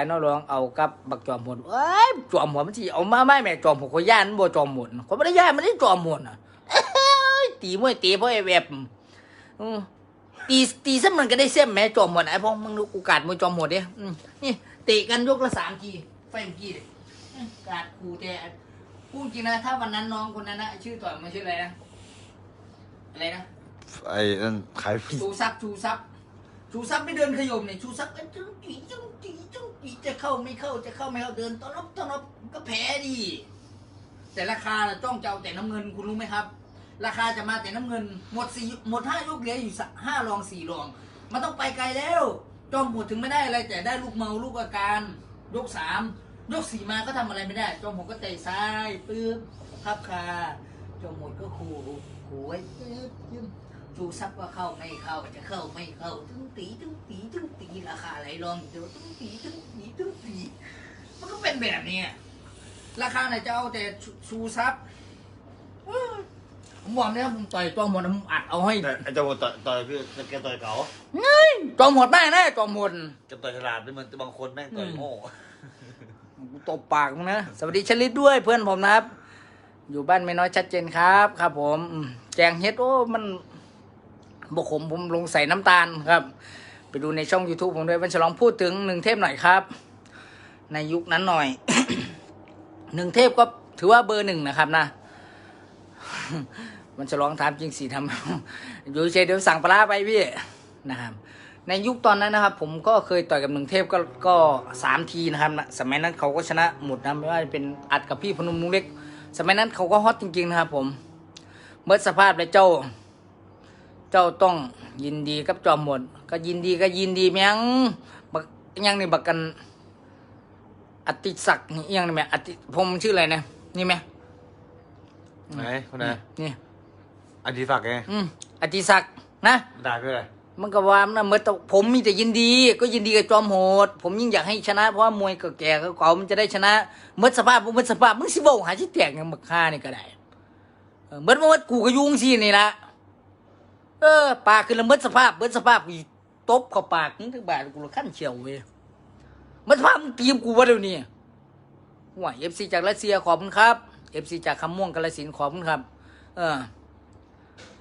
แต่น้องร้องเอากับบักจอมหมดเอ้ยจอมหมดมันสิเอามาไม่แม่จอมหมดเขาย่านมันบ่จอมหมดเขาไม่ได้ย่านมันได้จอมหมดอะเอ้ยตีมวยตีเพราะไอ้แบบอืมตีตีซะมันก็ได้เส้นแม่จอมหมดไอ้พวกมึงดูกูกาดมวยจอมหมดดิอืมนี่เตะกันยกละสามทีไฟเมื่อกี้ดิอืมกาดกูแต่พูดจริงนะถ้าวันนั้นน้องคนนั้นนะชื่อต่อยมันชื่ออะไรนะอะไรนะไอ้นั่นขายชูซับชูซับชูซับไม่เดินขยมเนี่ยชูซับก็จุ้งจีจุ้งจีจุ้ง จีจะเข้าไม่เข้าจะเข้าไม่เข้าเดินต้อนรับต้อนรับก็แพ้ดิแต่ราคาจ้องจะเอาแต่น้ำเงินคุณรู้ไหมครับ ราคาจะมาแต่น้ำเงิน หมดสี่หมดห้ายกเหลืออยู่สะห้ารองสี่รอง มันต้องไปไกลแล้ว จ้อมหมดถึงไม่ได้อะไร แต่ได้ลูกเมาลูกอาการ ยกสามยกสี่มาก็ทำอะไรไม่ได้ จ้อมหมดก็เตะซ้ายปื๊บพับคาจ้อมหมดก็ขู่ขู่ไว้ปื๊บยิ้ม ดูซับว่าเข้าไม่เข้าจะเข้าไม่เข้าตึ้งตีตึ้งตีตึ้งตีราคาไหลลองเดี๋ยวตึ้งตีตึ้งตีตึ้งตีมันก็เป็นแบบนี้อะราคาไหนจะเอาแต่ชูชูซับเอ้ยผมบอกเนี่ยผมต่อยตัวหมดผมอัดเอาให้แต่ไอ้เจ้าต่อยต่อยพี่แกต่อยเก๋าตัวหมดแม่แน่ตัวหมดแกต่อยฉลาดด้วยมันบางคนแม่งต่อยโง่กูตบปากมึงนะสวัสดีชลิดด้วยเพื่อนผมนะครับ อยู่บ้านไม่น้อยชัดเจนครับ ครับผมอืมแจงเฮ็ดโอ้มัน บกขมผมลงใส่น้ำตาลครับ ไปดูในช่อง YouTube ผมด้วยวันฉลองพูดถึงหนึ่งเทพหน่อยครับ ในยุคนั้นหน่อยหนึ่งเทพก็ถือว่าเบอร์หนึ่งนะครับนะ มันฉลองถามจริงสิทำอยู่เฉยเดี๋ยวสั่งปลาไปพี่นะครับในยุคตอนนั้นนะครับ ผมก็เคยต่อยกับหนึ่งเทพก็ก็สามทีนะครับนะสมัยนั้นเขาก็ชนะหมดนะไม่ว่าจะเป็นอัดกับพี่พนมมุงเล็ก สมัยนั้นเขาก็ฮอตจริงๆนะครับผมเมื่อสภาพและเจ้า เจ้าต้องยินดีกับจอมหมด ก็ยินดีก็ยินดีแม่งบักยังนี่บักกัน อติศักดิ์นี่ยังนี่แม่อติผมชื่ออะไรนะนี่ไหมไหนคนไหนนี่อดีศักดิ์ไงอืมอติศักดิ์นะด่าพี่อะไรมันก็ว่ามันนะเมื่อตผมมีแต่ยินดี ก็ยินดีกับจอมโหด ผมยิ่งอยากให้ชนะเพราะว่ามวยก็แก่ก็เก่ามันจะได้ชนะเมื่อสภาพเมื่อสภาพมึงสิบอกหาที่แตกยังบักฆ่านี่ก็ได้เออเมื่อเมื่อกูก็ยุ่งสินี่ละ เออ ปากคือละเมื่อสภาพเมื่อสภาพกูตบเข้าปากมึงถึงบาดกูละขั้นเฉียวเว้ยเมื่อสภาพมึงตีมกูวะเดี๋ยวนี้ห่วยเอฟซีจากรัสเซียขอบคุณครับเอฟซีจากคำม่วงกาลสินขอบคุณครับ เออ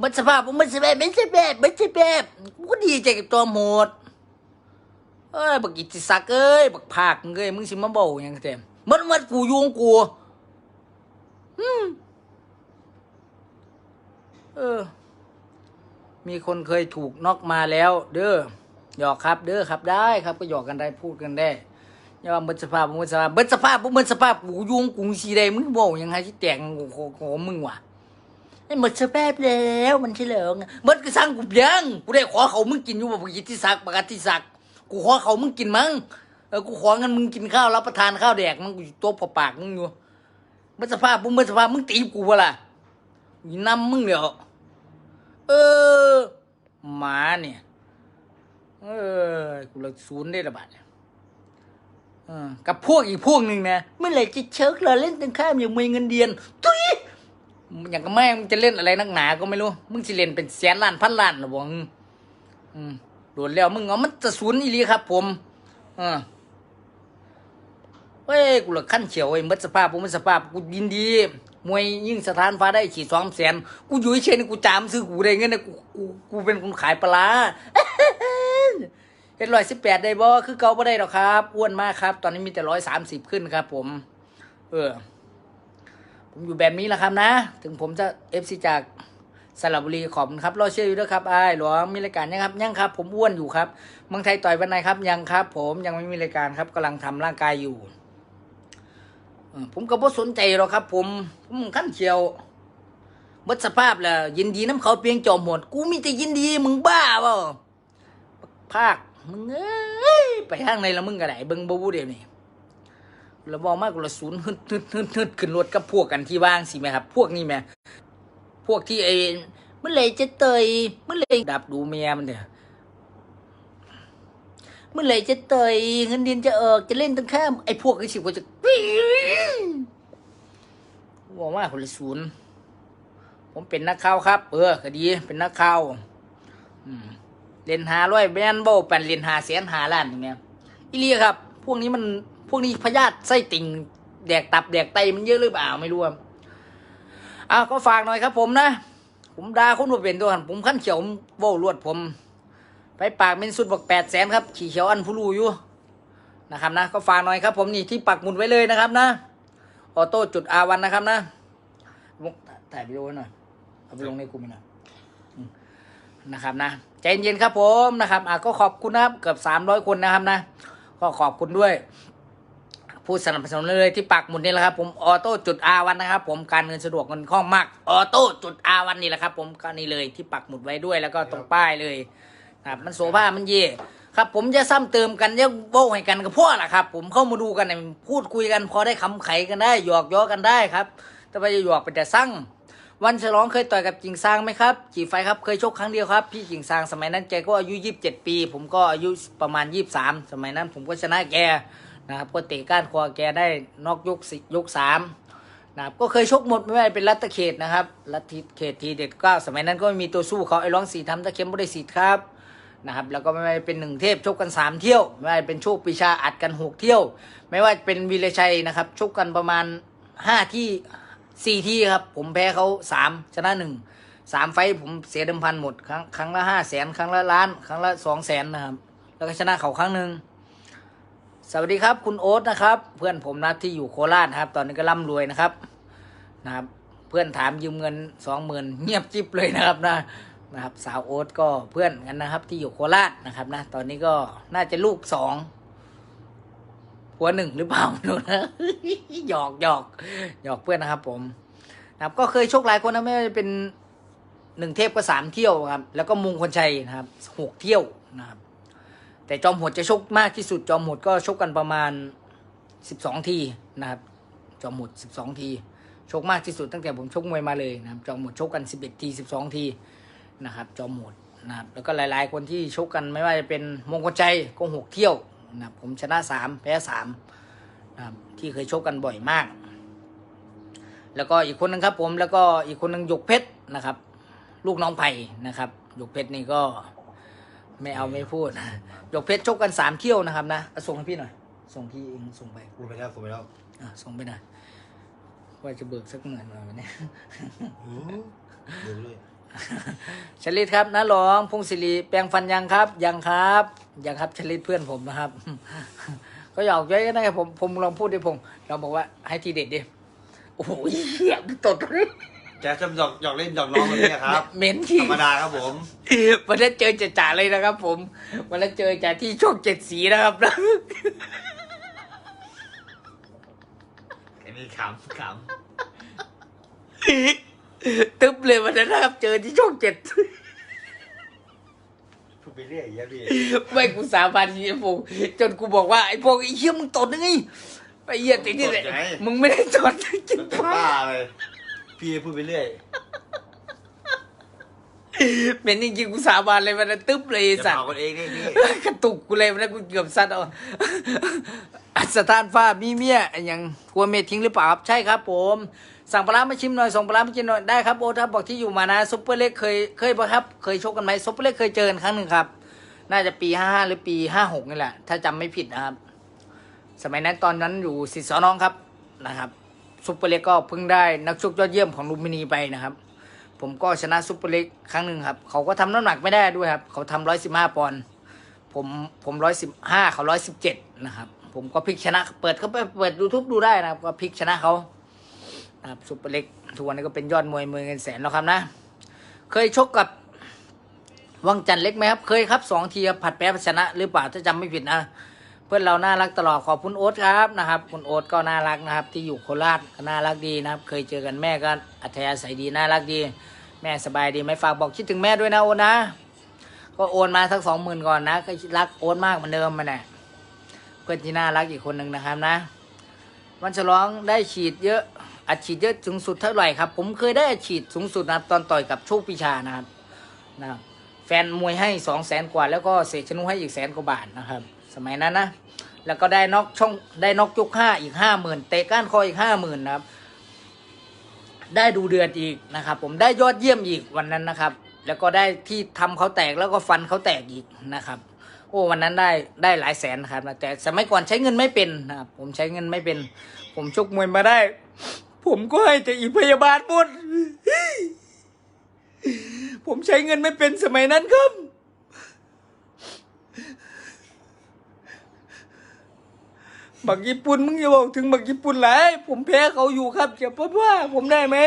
มันสภาพมันสแบบไม่ใช่แบบไม่ใช่แบบกูก็ดีใจกับตัวหมดเอ้ยบักกิติศักเอ้ยบักภาคมึงเอ้ยมึงสิมาเบาอย่างเต็มมันมันกูยุงกูอืมเออ มีคนเคยถูกน็อกมาแล้ว เด้อหยอกครับ เด้อครับได้ครับ ก็หยอกกันได้พูดกันได้อย่าว่ามันสภาพมันสภาพมันสภาพมันสภาพกูยุงกูสีใดมึงบอกยังไงที่แตกของของมึงวะไอ้หมดสแป๊บแล้วมันเฉลิงมันก็สร้างกูยังกูได้ขอเขามึงกินอยู่แบบกิติศักดิ์ปกติศักดิ์กูขอเขามึงกินมั้งเออกูขอเงินมึงกินข้าวรับประทานข้าวแดกมึงกูอยู่โต๊ะปปากมึงอยู่มันสภาพมึงมันสภาพมึงตีกูวะล่ะกูนำมึงเดี๋ยว เออ หมาเนี่ย เออกูเลยศูนย์ได้ระบาดเนี่ยเออกับพวกอีกพวกหนึ่งนะเมื่อไหร่จะเชิกเราเล่นตึงข้ามอย่างมีเงินเดือนตุ้ยอย่างกับแม่มึงจะเล่นอะไรนักหนาก็ไม่รู้ มึงสิเล่นเป็นแสนล้านพันล้านหรอบอกมึอืมโดนแล้วมึงเอามันจะศูนย์อีหลีครับ ผมเออเฮ้ยกูละขั้นเฉียวไอ้มัดสภาพผมมัดสภาพกูยินดี มวยยิ่งสถานฟ้าได้ฉีดสองแสนกูอยู่เฉยนี่กูจามซื้อกูได้เงินนะกูกูกูเป็นคนขายปลาเฮ็ดร้อยสิบแปดได้บ่คือเก่าบ่ได้หรอกครับอ้วนมากครับ ตอนนี้มีแต่ร้อยสามสิบขึ้นครับ ผม เออ ผมอยู่แบบนี้แหละครับนะ ถึงผมจะเอฟซีจากสระบุรีขอบคุณครับรอเชื่ออยู่ด้วยครับไอ้ายหลวงมีรายการยังครับยังครับ ผมอ้วนอยู่ครับเมืองไทยต่อยวันไหนครับยังครับ ผมยังไม่มีรายการครับกำลังทำร่างกายอยู่ ผมก็บ่สนใจหรอกครับ ผมผมขั้นเชียวบัดสภาพแหละยินดีน้ำเขาเพียงจอมหมดกูมีแต่ยินดีมึงบ้าเปล่าภาคมึงเอ้ยไปทางไหนละมึงก็ได้เบิ่งบ่บูเดียวนี้แล้วบอกมากกว่าศูนย์ฮึดฮึดฮึดฮึดขึ้นรถกับพวกกันที่ว่างสิไหมครับ พวกนี้ไหมพวกที่ไอ้เมื่อไรจะเตยเมื่อไรดับดูเมียมันเนี่ย เมื่อไหรจะเตยเงินเดือนจะเออกจะเล่นตั้งข้ามไอ้พวกไอ้สิบก็จะบอกว่าคนละศูนย์ผมเป็นนักข่าวครับ เออคดีเป็นนักข่าวเรียนหาร้อยแมนโบเป็นเรียนหาแสนหาล้านอย่างเงี้ยอีเลียครับ พวกนี้มันพวกนี้พยาธิไส้ติ่งแดกตับแดกไตมันเยอะหรือเปล่าไม่รู้อะอ้าวก็ฝากหน่อยครับผมนะ ผมด่าคนบ่เป็นตัวหันผมขั้นเขียวโบ้ลวดผม ไปปากเป็นสุดบอกแปดแสนครับ ขี่เขียวอันผู้รูอยู่นะครับนะ ก็ฝากหน่อยครับ ผมนี่ที่ปักหมุดไว้เลยนะครับนะ ออโต้จุดอาวันนะครับนะถ่ายวิดีโอหน่อย เอาไปลงในกลุ่มหน่อยนะครับนะใจเย็นครับผมนะครับอะก็ขอบคุณนะครับเกือบสามร้อยคนนะครับนะ ก็ขอบคุณด้วย ผู้สนับสนุนเลยที่ปักหมุดนี่แหละครับ ผมออโต้จุดอาวันนะครับ ผมการเงินสะดวกเงินคล่องมากออโต้จุดอาวันนี่แหละครับ ผมก็นี่เลยที่ปักหมุดไว้ด้วยแล้วก็ตรงป้ายเลย ครับ มันโซฟามันเย่ครับ ผมจะซ้ำเติมกันจะโบ้ให้กันกับพ่อแหละครับ ผมเข้ามาดูกันเนี่ยพูดคุยกันพอได้คำไขกันได้หยอกย้อกันได้ครับ แต่ว่าจะหยอกเป็นแต่สั่งวันฉลองเคยต่อยกับจิงซางไหมครับจีไฟครับเคยชกครั้งเดียวครับ พี่จิงซางสมัยนั้นแกก็อายุยี่สิบเจ็ดปี ผมก็อายุประมาณยี่สิบสามสมัยนั้น ผมก็ชนะแกนะครับก็เตะก้านคอแกได้นอกยกสิยกสามนะครับก็เคยชกหมดไม่ว่าเป็นรัตเขตนะครับรัตเขตทีเด็ดเก้าสมัยนั้นก็ไม่มีตัวสู้เขาไอ้ร้องสีทำตะเข็มไม่ได้สีครับ นะครับแล้วก็ไม่ว่าเป็นหนึ่งเทพชกกันสามเที่ยว ไม่ว่าเป็นโชคปีชาอัดกันหกเที่ยว ไม่ว่าเป็นวีรชัยนะครับชกกันประมาณห้าที่สี่ที่ครับ ผมแพ้เขาสามชนะหนึ่งสามไฟผมเสียเดิมพันหมด ครั้งครั้งละห้าแสนครั้งละล้าน ครั้งละสองแสนนะครับ แล้วก็ชนะเขาครั้งหนึ่งสวัสดีครับคุณโอ๊ตนะครับ เพื่อนผมนะที่อยู่โคราชครับ ตอนนี้ก็ร่ำรวยนะครับนะครับ เพื่อนถามยืมเงินสองหมื่นเงียบจิ๊บเลยนะครับนะ นะครับ สาวโอ๊ตก็เพื่อนกันนะครับ ที่อยู่โคราชนะครับนะ ตอนนี้ก็น่าจะลูกสองหัวหนึ่งหรือเปล่าไม่รู้นะหยอกหยอกหยอกเพื่อนนะครับ ผมนะครับ ก็เคยโชกหลายคนนะไม่ว่าจะเป็นหนึ่งเทพก็สามเที่ยวครับ แล้วก็มุงคนชัยนะครับหกเที่ยวนะครับ แต่จอมโหดจะชกมากที่สุดจอมโหดก็ชกกันประมาณสิบสองทีนะครับ จอมโหดสิบสองทีชกมากที่สุดตั้งแต่ผมชกมวยมาเลยนะครับ จอมโหดชกกันสิบเอ็ดทีสิบสองที นะครับ จอมโหดนะครับแล้วก็หลาย ๆ คนที่ชกกันไม่ว่าจะเป็นมงคลชัยก็หกเที่ยวนะครับผมชนะสามแพ้สามนะครับที่เคยชกกันบ่อยมาก แล้วก็อีกคนนึงครับ ผมแล้วก็อีกคนนึงหยกเพชรนะครับ ลูกน้องไผ่นะครับหยกเพชรนี่ก็ไม่เอาไม่พูดหยกเพชรชกกันสามเที่ยวนะครับนะเอาส่งให้พี่หน่อย ส่งพี่เองส่งไปพูดไปแล้วพูดไปแล้วอะส่งไปหน่อยว่าจะเบิกสักหมื่นหน่อยวันนี้ เดี๋ยวเลย ชลิดครับนะรองพงศิริแปลงฟันยังครับ ยังครับยังครับชลิดเพื่อนผมนะครับ ก็หยอกเย้ยกันนะครับผมผมลองพูดดิผมเราบอกว่าให้ทีเด็ดดิโอ้โหเหี้ยตดแจ๊สจะหยอกหยอกเล่นหยอกน้องแบบนี้ครับเหม็นที่ธรรมดาครับผมวันนั้นเจอจ่าๆเลยนะครับ ผมวันนั้นเจอจ่าที่โชคเจ็ดสีนะครับไอ้นี่ขำข ตึ๊บเลยวันนั้นนะครับเจอที่โชคเจ็ดำพูดไปเรื่อยอย่างเงี้ยพี่ไม่กูสาบานทีไอ้พงจนกูบอกว่าไอ้พงไอ้เหี้ยมึงตดยังไงไอ้เหี้ยติดนี่แหละมึงไม่ได้ตดกินมันจะผ้าบ้าเลยพี่พูดไปเรื่อยเป็นจริงๆกูสาบานเลยวันนั้นตึ๊บเลยไอ้จะสัตเผาว์กันเองนี่พี่กระตุกกูเลยวันนั้นกูเกือบสัตว์เอาอัศทานฟ้ามีเมียอย่างกลัวเมยทิ้งหรือเปล่าครับใช่ครับ ผม สั่งปลาร้ามาชิมหน่อยส่งปลาร้ามาชิมหน่อยได้ครับโอถ้าบอกที่อยู่มานะซุปเปอร์เล็กเคยเคยปะครับ เคยชกกันไหมซุปเปอร์เล็กเคยเจอกันครั้งหนึ่งครับ น่าจะปีห้าห้าหรือปีห้าหกนี่แหละ ถ้าจำไม่ผิดนะครับ สมัยนั้นตอนนั้นอยู่สิทธิ์สอน้องครับนะครับซุปเปอร์เล็กก็เพิ่งได้นักชกยอดเยี่ยมของลุมพินีไปนะครับ ผมก็ชนะซุปเปอร์เล็กครั้งหนึ่งครับ เขาก็ทำน้ำหนักไม่ได้ด้วยครับ เขาทำร้อยสิบห้าปอนด์ผมผมร้อยสิบห้าเขาร้อยสิบเจ็ดนะครับ ผมก็พลิกชนะ เปิดเขาไปเปิดยูทูบดูได้นะครับ ก็พลิกชนะเขา ครับซุปเปอร์เล็กทุกวันนี้ก็เป็นยอดมวยมือเงินแสนแล้วครับนะ เคยชกกับวังจันทร์เล็กไหมครับ เคยครับสองทีผัดแพ้ชนะ หรือเปล่าถ้าจำไม่ผิดนะเพื่อนเราน่ารักตลอดขอบคุณโอ๊ตครับนะครับคุณโอ๊ตก็น่ารักนะครับ ที่อยู่โคราชก็น่ารักดีนะครับ เคยเจอกันแม่ก็อัธยาศัยดีน่ารักดี แม่สบายดีไหมฝากบอกคิดถึงแม่ด้วยนะโอนนะ ก็โอนมาสักสองหมื่นก่อนนะก็รักโอนมากเหมือนเดิมมาแน่ะเพื่อนที่น่ารักอีกคนหนึ่งนะครับนะ วันฉลองได้ฉีดเยอะ อัดฉีดเยอะสูงสุดเท่าไหร่ครับ ผมเคยได้อัดฉีดสูงสุดนะตอนต่อยกับโชคปิชานะครับนะครับแฟนมวยให้สองแสนกว่า แล้วก็เสกชนุให้อีกแสนกว่าบาทนะครับ สมัยนั้นนะ แล้วก็ได้นอกช่องได้นอกยกห้าอีกห้าหมื่นเตะก้านคออีกห้าหมื่นนะครับ ได้ดูเดือดอีกนะครับ ผมได้ยอดเยี่ยมอีกวันนั้นนะครับ แล้วก็ได้ที่ทำเขาแตกแล้วก็ฟันเขาแตกอีกนะครับโอ้วันนั้นได้ได้หลายแสนครับ แต่สมัยก่อนใช้เงินไม่เป็นนะครับผมใช้เงินไม่เป็น ผมชกมวยมาได้ ผมก็ให้แต่อีพยาบาลหมด ผมใช้เงินไม่เป็นสมัยนั้นครับ บักญี่ปุ่นมึงอย่าบอกถึงบักญี่ปุ่นหลายผมแพ้เขาอยู่ครับอย่าพูดว่า ผมได้ไหม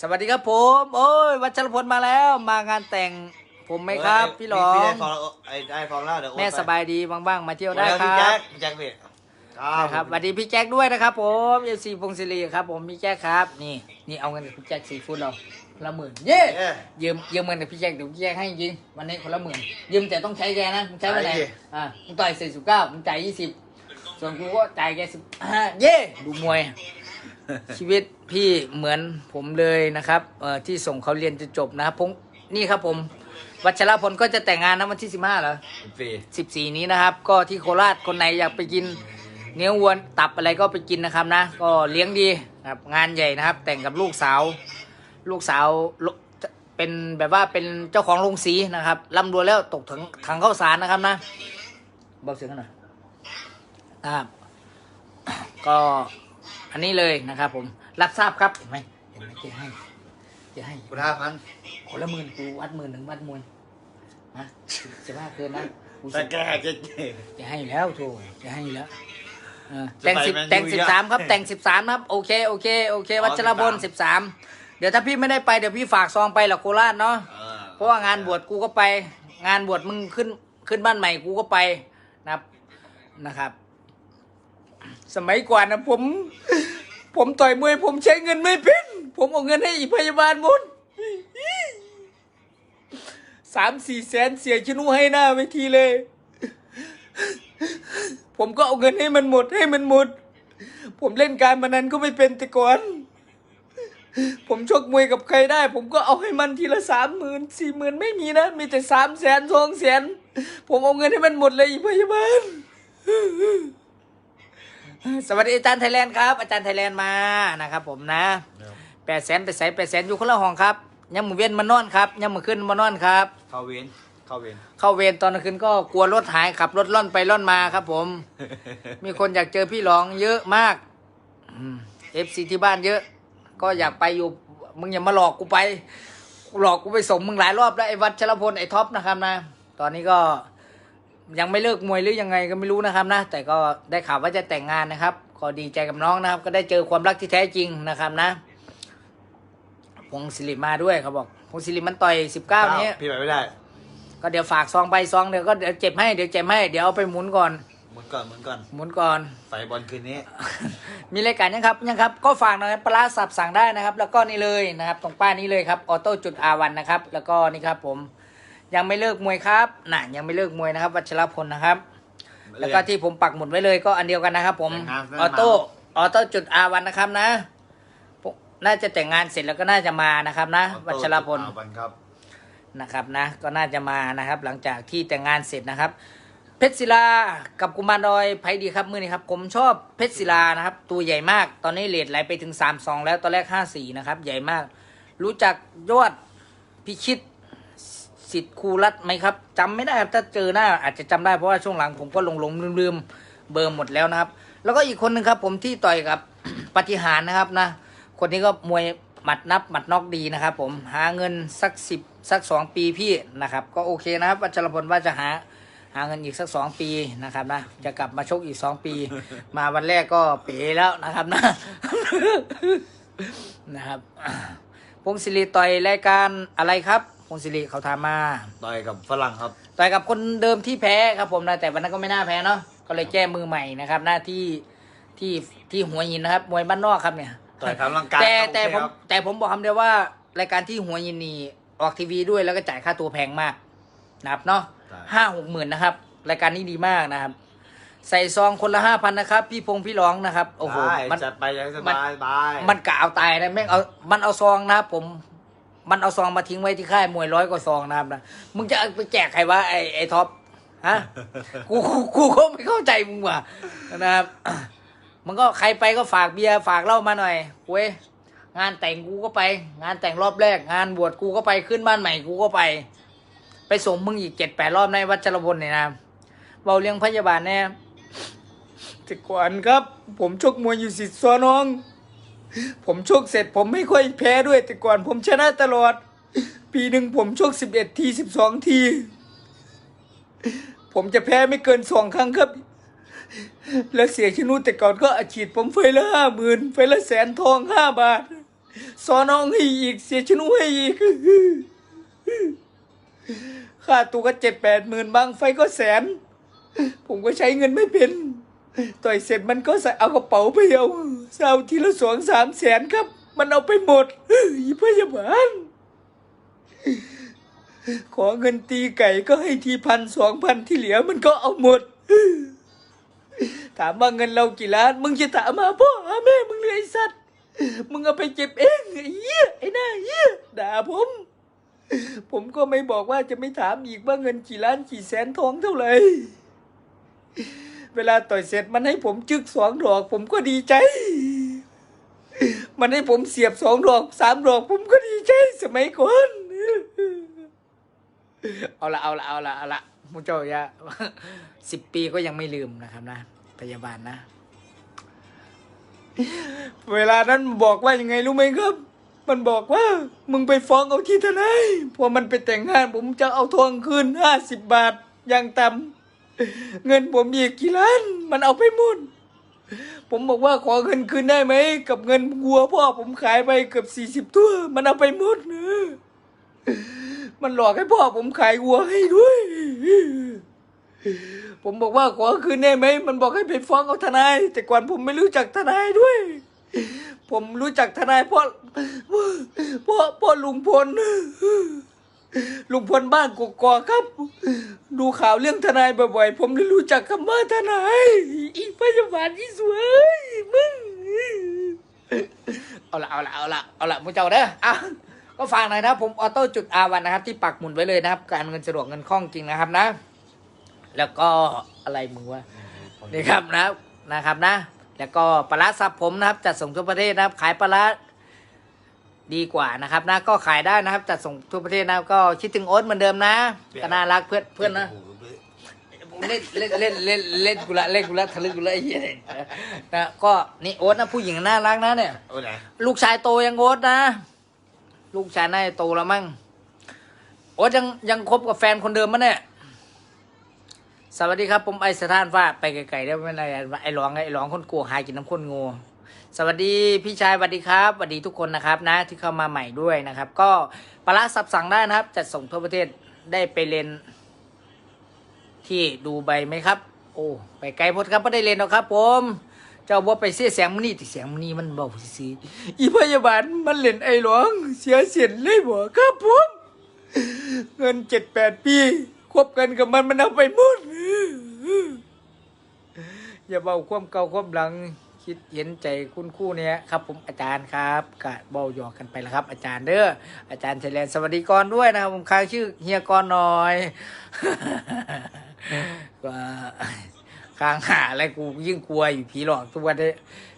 สวัสดีครับผม โอ้ย วัชรพลมาแล้ว มางานแต่งผมไหมครับ พี่หลอพี่งได้ฟองแล้วไอ้ได้ฟองแล้วเดี๋ยวโอนแม่ไปสบายดีบ้างๆมาเที่ยวได้โอนคแล้วรัพี่บแจ็คพี่แจ็คพี่ นะครับสวัสดีพี่แจ็คด้วยนะครับ ผมเอฟซีพงศิริครับ ผมพี่แจ็คครับ นี่นี่เอาเงินกับพี่แจ็คสี่ฟุตเราละหมื่นเย้เอ้ยยืมยืมเงินกับพี่แจ็คเดี๋ยวพี่แจ็คให้จริงวันนี้คนละหมื่นยืมแต่ต้องใช้แกนะมึงใช้วันไหนใช่ดิอ่ามึงต่อยสี่สิบเก้ามึงจ่ายยี่สิบส่วนกูก็จ่ายแกสิบห้าเย้ดูมวย ชีวิตพี่เหมือนผมเลยนะครับเอ่อที่ส่งเขาเรียนจะจบนะครับผมนี่ครับผมวัชรพลก็จะแต่งงานนะวันที่สิบห้าเหรอฟรีสิบสี่นี้นะครับ ก็ที่โคราชคนไหนอยากไปกิน เนื้อวัวตับอะไรก็ไปกินนะครับนะ ก็เลี้ยงดีครับงานใหญ่นะครับ แต่งกับลูกสาว ลูกสาวลุเป็นแบบว่าเป็นเจ้าของโรงสีนะครับร่ำรวยแล้วตกถังถังข้าวสารนะครับนะเบาเสียงกันหน่อยนะครับก็อันนี้เลยนะครับ ผมรับทราบครับเห็นไหมเห็นไหมจะให้จะให้คุณห้าพันคนละหมื่นกูวัดหมื่นหนึ่งวัดมวยนะจะว่าเกินนะกูแต่แกจะจะให้แล้วโถจะให้แล้วเออจะ แต่งไปสิบแมนยูแต่งสิบเยสามอะครับแต่งสิบสามครับโอเคโอเคโอเคอ๋อวัชรพลสิบสามเดี๋ยวถ้าพี่ไม่ได้ไปเดี๋ยวพี่ฝากซองไปหรอกโคราชเนาะเออเพราะว่างานบวชกูก็ไป งานบวชมึงขึ้นขึ้นบ้านใหม่กูก็ไปนะครับนะครับ สมัยก่อนนะผม ผมต่อยมวยผมใช้เงินไม่เป็น ผมเอาเงินให้อีพยาบาลหมดสามสี่แสนเสียชนุให้หน้าเวทีเลย ผมก็เอาเงินให้มันหมดให้มันหมด ผมเล่นการพนันก็ไม่เป็นแต่ก่อน ผมชกมวยกับใครได้ ผมก็เอาให้มันทีละสามหมื่นสี่หมื่นไม่มีนะ มีแต่สามแสนสองแสนผมเอาเงินให้มันหมดเลยอีพยาบาลสวัสดีอาจารย์ไทยแลนด์ครับ อาจารย์ไทยแลนด์มานะครับผมนะแปดแสนไปใส่แปดแสนอยู่คนละห้องครับยังมือเวียนมานอนครับยังมือขึ้นมานอนครับเขาเวน เข้าเวนเข้าเวรตอนกลางคืนก็กลัวรถหายขับรถล่อนไปล่อนมาครับ ผม มีคนอยากเจอพี่หลองเยอะมากเอฟซีที่บ้านเยอะ ก็อยากไปอยู่มึงอย่ามาหลอกกูไปหลอกกูไปส่งมึงหลายรอบแล้วไอ้วัชรพลไอ้ท็อปนะครับนะ ตอนนี้ก็ยังไม่เลิกมวยหรือยังไงก็ไม่รู้นะครับนะ แต่ก็ได้ข่าวว่าจะแต่งงานนะครับ ก็ดีใจกับน้องนะครับ ก็ได้เจอความรักที่แท้จริงนะครับนะพงศิริมาด้วยเขาบอกพงศิริมันต่อยสิบเก้านี้พี่ไปไม่ได้ ก็เดี๋ยวฝากซองไปซองเดี๋ยวก็เดี๋ยวเจ็บให้เดี๋ยวเจ็บให้เดี๋ยวเอาไปหมุนก่อน หมุนก่อนหมุนก่อนหมุนก่อนไฟบอลคืนนี้ มีรายการยังครับยังครับ ก็ฝากหน่อยปลาร้าสับสั่งได้นะครับ แล้วก็นี่เลยนะครับ ตรงป้ายนี้เลยครับออโต้จุดอาวันนะครับ แล้วก็นี่ครับผม ยังไม่เลิกมวยครับน่ะยังไม่เลิกมวยนะครับ วัชรพลนะครับ แล้วก็ที่ผมปักหมุดไว้เลยก็อันเดียวกันนะครับ ผมแต่งงานออโต้ออโต้จุดอาวันนะครับนะผมน่าจะแต่งงานเสร็จแล้วก็น่าจะมานะครับนะ วัชรพลอาวันครับ นะครับนะก็น่าจะมานะครับ หลังจากที่แต่งงานเสร็จนะครับ เพชรศิลากับกุมารดอยไพดีครับมือนี้ครับผมชอบเพชรศิลานะครับ ตัวใหญ่มากตอนนี้เลทไหลไปถึง3 2แล้วตอนแรก 5 4นะครับใหญ่มาก รู้จักยอดพิชิตสิทธิ์ครูรัตไหมครับจำไม่ได้ครับถ้าเจอหน้าอาจจะจำได้เพราะว่าช่วงหลังผมก็หลงหลงลืมลืมๆเบอร์หมดแล้วนะครับ แล้วก็อีกคนหนึ่งครับ ผมที่ต่อยกับปฏิหารนะครับนะคนนี้ก็มวย หมัดนับหมัดนอกดีนะครับ ผมหาเงินสักสิบสักสองปีพี่นะครับ ก็โอเคนะครับวัชรพลว่าจะหาหาเงินอีกสักสองปีนะครับนะจะกลับมาชกอีกสองปี มาวันแรกก็เป๋แล้วนะครับนะนะครับพงศิริต่อยรายการอะไรครับพงศิริเขาถามมาต่อยกับฝรั่งครับต่อยกับคนเดิมที่แพ้ครับผมนะแต่วันนั้นก็ไม่น่าแพ้เนาะก็เลยแก้มือใหม่นะครับหน้าที่ที่ที่หัวหินนะครับมวยบ้านนอกครับเนี่ย ต่อยครับร่างกายแต่ครับแต่โอเคผมครับ แต่ผมบอกคำเดียวว่ารายการที่หัวยินนี่ออกทีวีด้วยแล้วก็จ่ายค่าตัวแพงมากนะครับเนาะใช่ ห้าหกหมื่นนะครับ รายการนี้ดีมากนะครับ ใส่ซองคนละห้าพันนะครับ พี่พงพี่ร้องนะครับโอ้โหได้มัน จัดไปอยังสมันบายบายมันกะเอาตายนะแม่งเอา มันเอาซองนะครับผม มันเอาซองมาทิ้งไว้ที่ค่ายมวยร้อยกว่าซองนะครับนะ มึงจะเอาไปแจกใครวะไอไอท็อป ฮะ กูกูกูก็ไม่เข้าใจมึงว่ะนะครับ มันก็ใครไปก็ฝากเบียร์ฝากเหล้ามาหน่อยเว้ยงานแต่งกูก็ไป งานแต่งรอบแรก งานบวชกูก็ไปขึ้นบ้านใหม่กูก็ไป ไปส่งมึงอีกเจ็ดแปดรอบในวัชรบลเนี่ยนะเบาเลี้ยงพยาบาลแน่แต่ก่อนครับ ผมชกมวยอยู่สิทธิ์ซอน้อง ผมชกเสร็จผมไม่ค่อยแพ้ด้วย แต่ก่อนผมชนะตลอด ปีหนึ่งผมชกสิบเอ็ดทีสิบสองที ผมจะแพ้ไม่เกินสองครั้งครับ แล้วเสียชินุแต่ก่อนก็อาชีดผมไฟละห้าหมื่นไฟละแสนทองห้าบาทซอน้องให้อีก เสียชินุให้อีกค่าตัวก็เจ็ดแปดหมื่นบางไฟก็แสน ผมก็ใช้เงินไม่เป็นต่อยเสร็จมันก็ใส่เอากระเป๋าไปเอาเอาทีละสองสามแสนครับ มันเอาไปหมดอีพยาบาลขอเงินตีไก่ก็ให้ทีพันสองพันที่เหลือมันก็เอาหมด ถามว่าเงินเรากี่ล้าน มึงจะถามมาพ่อาแม่มึงเลยไอ้สัตว์ มึงเอาไปเก็บเองไอ้เหี้ยไอ้หน้าเหี้ยด่าผม ผมก็ไม่บอกว่าจะไม่ถามอีกว่าเงินกี่ล้านกี่แสนทองเท่าไหร่ เวลาต่อยเสร็จมันให้ผมจึกสองดอก ผมก็ดีใจ มันให้ผมเสียบสองดอกสามดอก ผมก็ดีใจสมัยก่อน เอาละเอาละเอาละเอาละ มุเจ้าอย่าสิบปีก็ยังไม่ลืมนะครับนะ พยาบาลนะ เวลานั้นบอกว่ายังไงรู้ไหมครับ มันบอกว่า มึงไปฟ้องเอาที่ทนายพอมันไปแต่งงาน ผมจะเอาทองคืนห้าสิบบาทอย่างต่ำเงินผมอีกกี่ล้าน มันเอาไปหมดผมบอกว่าขอเงินคืนได้ไหม กับเงินวัวพ่อผมขายไปเกือบสี่สิบตัว มันเอาไปหมดเนอะ มันหลอกให้พ่อผมขายวัวให้ด้วย ผมบอกว่าขอคืนได้ไหม มันบอกให้ไปฟ้องเอาทนาย แต่ก่อนผมไม่รู้จักทนายด้วย ผมรู้จักทนายเพราะเพราะเพราะลุงพลลุงพลบ้านกกอกครับ ดูข่าวเรื่องทนายบ่อยๆ ผมเลยรู้จักคำว่าทนาย อีพยาบาลที่สวยมึง เอาละเอาละเอาละเอาละมึงเจ้าเด้ออะ ก็ฟังหน่อยนะครับผมออโต้จุดอาวันนะครับ ที่ปักหมุนไว้เลยนะครับ การเงินสะดวกเงินคล่องจริงนะครับนะ แล้วก็อะไรมึงวะนี่ครับนะครับนะครับนะ แล้วก็ปลาร้าสับผมนะครับ จัดส่งทั่วประเทศนะครับ ขายปลาร้าดีกว่านะครับนะ ก็ขายได้นะครับ จัดส่งทั่วประเทศนะครับก็คิดถึงโอ๊ตเหมือนเดิมนะก็น่ารักเพื่อนเพื่อนนะเล่นเล่นเล่นเล่นเล่นกูละเล่นกูละทะลึ่งกูละไอ้เหี้ยนะก็นี่โอ๊ตนะผู้หญิงน่ารักนะเนี่ยโอ้ไหนลูกชายโตยังโอ๊ตนะ ลูกชายน่าจะโตแล้วมั้งโอ๊ตยังยังคบกับแฟนคนเดิมมั้ยเนี่ย สวัสดีครับ ผมไอสถานฟ้าไปไกลๆได้ไม่เป็นไรไอหลองไอหลองคนกลัวหายกินน้ำข้นงูสวัสดีพี่ชายสวัสดีครับสวัสดีทุกคนนะครับนะที่เข้ามาใหม่ด้วยนะครับ ก็ปลาร้าสับสั่งได้นะครับ จัดส่งทั่วประเทศได้ไปเรียนที่ดูใบไหมครับ โอ้ไปไกลพดครับไม่ได้เรียนหรอกครับ ผม เจ้าบ่ไปเสียแสงมอนี่ติแสงมอนี่มันเบาซีอีพยาบาลมันเล่นไอ้หลวง เสียเสียนเลยบ่ครับผมเงินเจ็ดแปดปีคบกันกับมันมันเอาไปหมดอย่าเบาความเก่าความหลัง คิดเห็นใจคุณครู่เนี่ยครับ ผมอาจารย์ครับกะเบาหยอกกันไปแล้วครับ อาจารย์เด้ออาจารย์ไทยแลนด์สวัสดีกรด้วยนะครับผมค้างชื่อเฮียกรหน่อย ก็ ค้างหาอะไรกูยิ่งกลัวอยู่ผีหลอกทุกวันนี้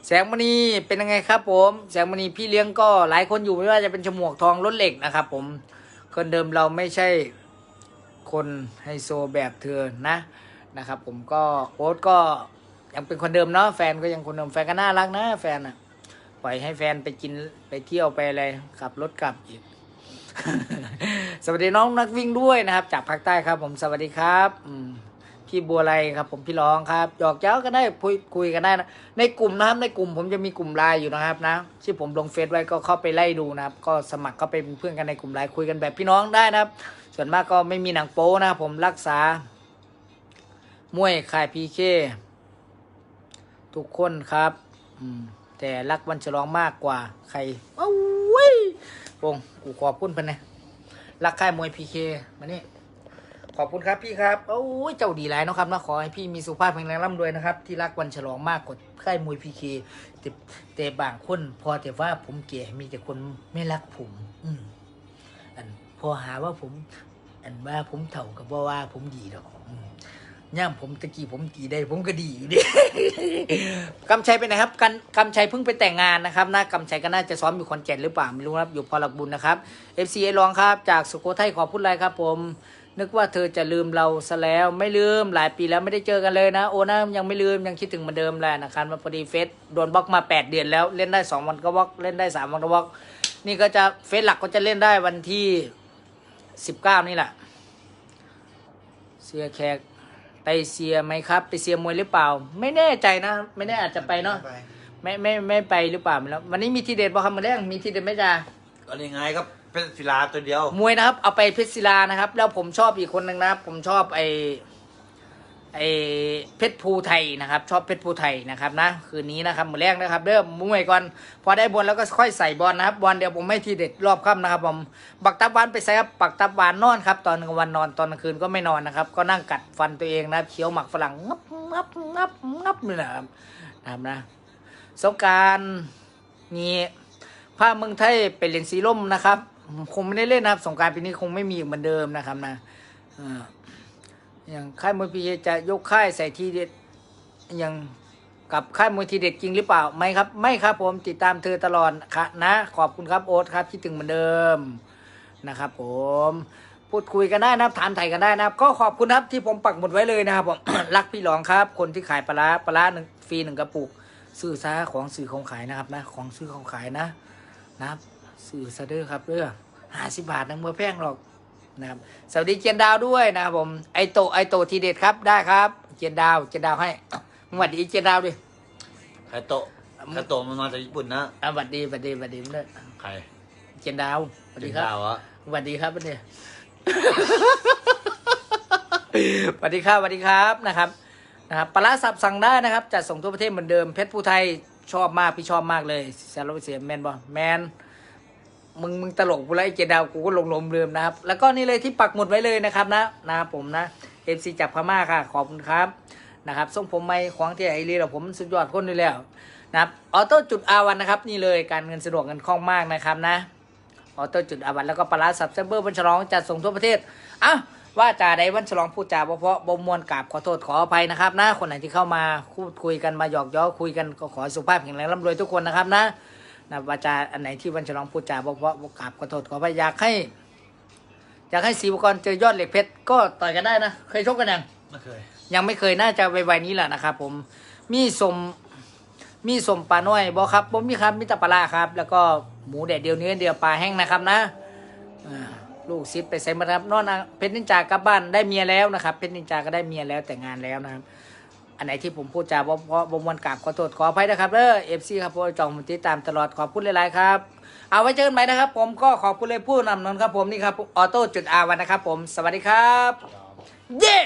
แสงมณีเป็นยังไงครับผม แสงมณีพี่เลี้ยงก็หลายคนอยู่ไม่ว่าจะเป็นฉมวกทองรถเหล็กนะครับผมคนเดิมเราไม่ใช่คนไฮโซแบบเธอนะนะครับผมก็โอ๊ตก็ยังเป็นคนเดิมเนาะแฟนก็ยังคนเดิมแฟนก็น่ารักนะ แฟนอะปล่อยให้แฟนไปกินไปเที่ยวไปอะไรขับรถกลับอีกสวัสดีน้องนักวิ่งด้วยนะครับ จากภาคใต้ครับผมสวัสดีครับอืม พี่บัวไรครับ ผมพี่ร้องครับหยอกเย้ากันได้คุยคุยกันได้นะในกลุ่มนะครับในกลุ่มผมจะมีกลุ่มไลน์อยู่นะครับนะที่ผมลงเฟซไว้ก็เข้าไปไล่ดูนะครับ ก็สมัครเข้าไปเป็นเพื่อนกันในกลุ่มไลน์คุยกันแบบพี่น้องได้นะครับ ส่วนมากก็ไม่มีหนังโป๊นะครับผมรักษามวยคายพีเคทุกคนครับอืมแต่รักวันฉลองมากกว่าใครว้าวเว้ยปงกูขอบคุณเพิ่นนะรักค่ายมวยพีเคมานี่ ขอบคุณครับพี่ครับโอ้ยเจ้าดีหลายนะครับนะขอให้พี่มีสุขภาพแข็งแรงร่ำรวยนะครับ ที่รักวันฉลองมากกว่าค่ายมวยพีเคแต่แต่บางคน พอแต่ว่าผมเก๋มีแต่คนไม่รักผม อืมอันพอหาว่าผม อันว่าผมเถ่ากับว่าว่าผมดีดอกย่ามผมตะกี้ผมตีได้ผมก็ดีอยู่ดิกำชัยไปไหนครับกันกำชัยเพิ่งไปแต่งงานนะครับนะกำชัยก็น่าจะซ้อมอยู่คอนแก่นหรือเปล่าไม่รู้ครับอยู่พอหลักบุญนะครับ FC ไอรองครับ จากสุโขทัยขอพูดอะไรครับผม นึกว่าเธอจะลืมเราซะแล้วไม่ลืมหลายปีแล้วไม่ได้เจอกันเลยนะ โอ้นะยังไม่ลืมยังคิดถึงเหมือนเดิมแหละนะครับมาพอดีเฟซโดนบล็อกมาแปดเดือนแล้วเล่นได้สองวันก็บล็อกเล่นได้สามวันก็บล็อก นี่ก็จะเฟซหลักก็จะเล่นได้วันที่สิบเก้านี่แหละ เสียแขกไปเสียไหมครับ ไปเสียมวยหรือเปล่า ไม่แน่ใจนะ ไม่แน่อาจจะไปเนาะไม่ไม่ไม่ไปหรือเปล่าไม่รู้วันนี้มีทีเด็ดบ่ครับมาแรงมีทีเด็ดไหมจ๊ะก็ยังไงครับ เป็นศิลาตัวเดียว มวยนะครับ เอาไปเพชรศิลานะครับ แล้วผมชอบอีกคนหนึ่งนะครับ ผมชอบไอไอเพชรภูไทยนะครับ ชอบเพชรภูไทยนะครับนะคืนนี้นะครับมือแรกนะครับเริ่มมวยก่อนพอได้บอลแล้วก็ค่อยใส่บอลนะครับบอลเดียวผมไม่ทีเด็ดรอบค่ำนะครับผมบักตับวานไปใส่ครับบักตับวานนอนครับตอนกลางวันนอนตอนกลางคืนก็ไม่นอนนะครับ ก็นั่งกัดฟันตัวเองนะครับเคี้ยวหมักฝรั่งงับงับงับงับนี่นะครับนะครับนะสงกรารนี้าเมืองไทยไปเล่นสีล่มนะครับ คงไม่ได้เล่นนะครับ สงการปีนี้คงไม่มีเหมือนเดิมนะครับนะอย่างค่ายมวยพีจะยกค่ายใส่ทีเด็ดอย่างกับค่ายมวยทีเด็ดจริงหรือเปล่าไม่ครับ ไม่ครับผมติดตามเธอตลอดค่ะนะขอบคุณครับโอ๊ตครับคิดถึงเหมือนเดิมนะครับผมพูดคุยกันได้นะครับถามไถ่กันได้นะครับ ก็ขอบคุณครับที่ผมปักหมุดไว้เลยนะครับผมรักพี่หลองครับ คนที่ขายปลาปลาหนึ่งฟรีหนึ่งกระปุก ซื้อซาของสื่อของขายนะครับนะ ของซื้อของขายนะนะครับ สื่อซะเด้อครับเด้อห้าสิบบาทนะเมื่อแพงหรอกนะครับสวัสดีเจยนดาวด้วยนะครับผมไอโตไอโตทีเด็ดครับได้ครับ เจยนดาวเจยนดาวให้สวัสดีเจยนดาวดิไคโตะไคโตะมันมาจากญี่ปุ่นนะอะสวัสดีสวัสดีสวัสดีด้วยใครเจยนดาวสวัสดีครับดาวอะสวัสดีครับเนี่ยสวัสดีครับสวัสดีครับนะครับนะครับปลาร้าสับสั่งได้นะครับจัดส่งทั่วประเทศเหมือนเดิมเพชรผู้ไทยชอบมากพี่ชอบมากเลยสารวัตรเสียแมนบอแมน มึงมึงตลกกูแล้วไอ้เจดาวกูก็ลงลมเริมนะครับ แล้วก็นี่เลยที่ปักหมุดไว้เลยนะครับนะนะครับผมนะเอฟซีจากพม่าค่ะขอบคุณครับนะครับทรงผมไม่ของที่ไอรีเราผมสุดยอดคนด้วยแล้วนะครับออโต้จุดอาวันนะครับ นี่เลยการเงินสะดวกเงินคล่องมากนะครับนะออโต้จุดอาวันแล้วก็ปลาร้าสับเซเบอร์วันฉลองจัดส่งทั่วประเทศอะว่าจ่าใดวันฉลองพูดจาเพราะบ่มวนกราบขอโทษขออภัยนะครับนะคนไหนที่เข้ามาพูดคุยกันมาหยอกย้อคุยกันก็ขอสุภาพแข็งแรงร่ำรวยทุกคนนะครับนะ นะว่าจาอันไหนที่วันฉลองพูดจาบ่เพราะบ่กราบขอโทษขออภัยอยากให้ อยากให้ศรีบุกรเจอยอดเหล็กเพชรก็ต่อยกันได้นะเคยชกกันยังไม่เคย ยังไม่เคยน่าจะไวๆนี้แหละนะครับผมมีสมมีสมปลาน้อยบอครับผมมีครับมีแตะปลาร้าครับ แล้วก็หมูแดดเดียวเนื้อเดียวปลาแห้งนะครับนะอ่าลูกซิดไปใส่มาครับนอนนะเพชรนินจากลับบ้านได้เมียแล้วนะครับเพชรนินจาก็ได้เมียแล้วแต่งงานแล้วนะครับ อันไหนที่ผมพูดจาเพราะเพราะบมวนกราบขอโทษขออภัยนะครับเด้อเอฟซีครับผมจองมุติดตามตลอดขอบคุณหลายๆครับเอาไว้เจอกันใหม่นะครับ ผมก็ขอบคุณเลยผู้นำนนท์ครับผมนี่ครับออโต้จุดอาวันนะครับผมสวัสดีครับ เย้